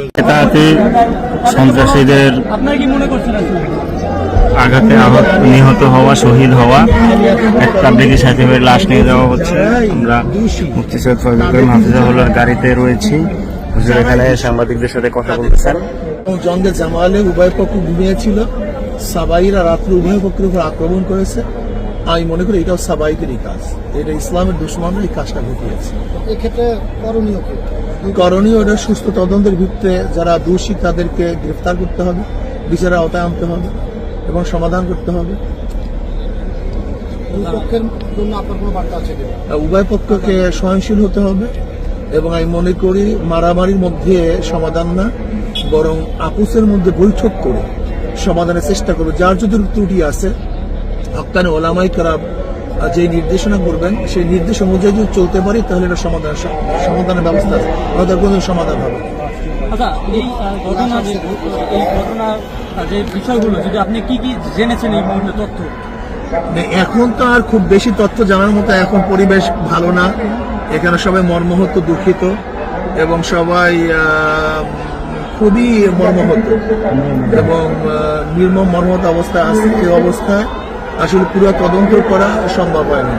তাতে সন্ত্রাসীদের আঘাতে আহত, নিহত হওয়া, শহীদ হওয়া। এক তাবলিগি সাহেবের লাশ নিয়ে যাওয়া হচ্ছে। আমরা মুফতি সৈয়দ ফজল হাফিজাহুল্লার গাড়িতে রয়েছি। হুজুর, এখানে সাংবাদিকদের সাথে কথা বলতেছেন। জঙ্গে জামালে উভয় পক্ষ ঘুমিয়েছিল। সাবাইরা রাত্রে উভয় পক্ষের উপর আক্রমণ করেছে। আমি মনে করি এটাও সাবাইদেরই কাজ। এটা ইসলামের দুশ্মনরা এই কাজটা ঘটিয়েছে। এক্ষেত্রে করণীয় করণীয় এটা সুস্থ তদন্তের ভিত্তিতে যারা দোষী তাদেরকে গ্রেফতার করতে হবে বিচারের আওতায় আনতে হবে এবং সমাধান করতে হবে। উভয় পক্ষকে সহনশীল হতে হবে এবং আমি মনে করি মারামারির মধ্যে সমাধান না বরং আপুসের মধ্যে বৈঠক করে সমাধানের চেষ্টা করবে। যার যদি ত্রুটি আছে আফগানে ওলামাই খারাপ যে নির্দেশনা করবেন সেই নির্দেশ অনুযায়ী যদি চলতে পারি তাহলে এটা সমাধান সমাধানের ব্যবস্থা আছে। হয়তো কোনো সমাধান হবে আচ্ছা এই ঘটনা এই ঘটনা যে বিষয়গুলো যদি আপনি কি কি জেনেছেন এই মুহূর্তে তথ্য? এখন তো আর খুব বেশি তথ্য জানার মতো এখন পরিবেশ ভালো না। এখানে সবাই মর্মহত দুঃখিত এবং সবাই খুবই মর্মহত এবং নির্মম মর্মাহত অবস্থা আছে অবস্থায় আসলে পুরো তদন্ত করা সম্ভব হয় না